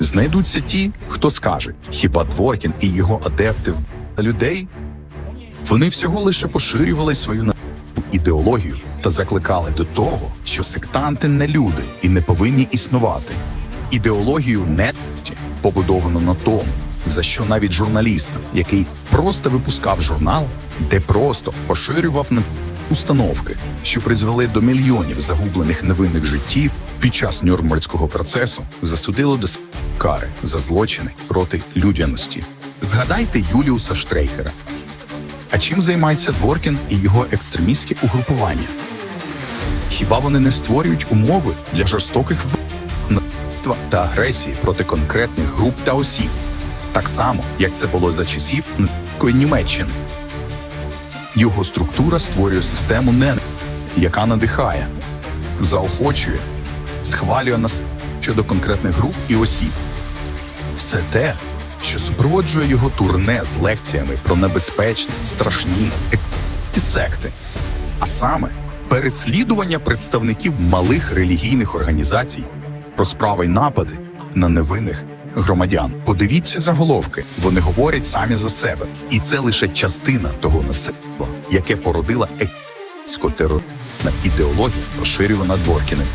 Знайдуться ті, хто скаже, хіба Дворкін і його адепти людей? Вони всього лише поширювали свою ідеологію та закликали до того, що сектанти не люди і не повинні існувати. Ідеологію ненависті побудовано на тому, за що навіть журналіст, який просто випускав журнал, де просто поширював установки, що призвели до мільйонів загублених невинних життів під час Нюрнберзького процесу, засудило до кари за злочини проти людяності. Згадайте Юліуса Штрейхера. А чим займається Дворкін і його екстремістське угрупування? Хіба вони не створюють умови для жорстоких вбивства та агресії проти конкретних груп та осіб, так само, як це було за часів Німеччини? Його структура створює систему ненависті, яка надихає, заохочує, схвалює нас щодо конкретних груп і осіб. Все те, що супроводжує його турне з лекціями про небезпечні, страшні і секти, а саме переслідування представників малих релігійних організацій, розправи й напади на невинних громадян. Подивіться заголовки, вони говорять самі за себе, і це лише частина того насильства, яке породила ексько-терористична ідеологія, поширювана Дворкіним.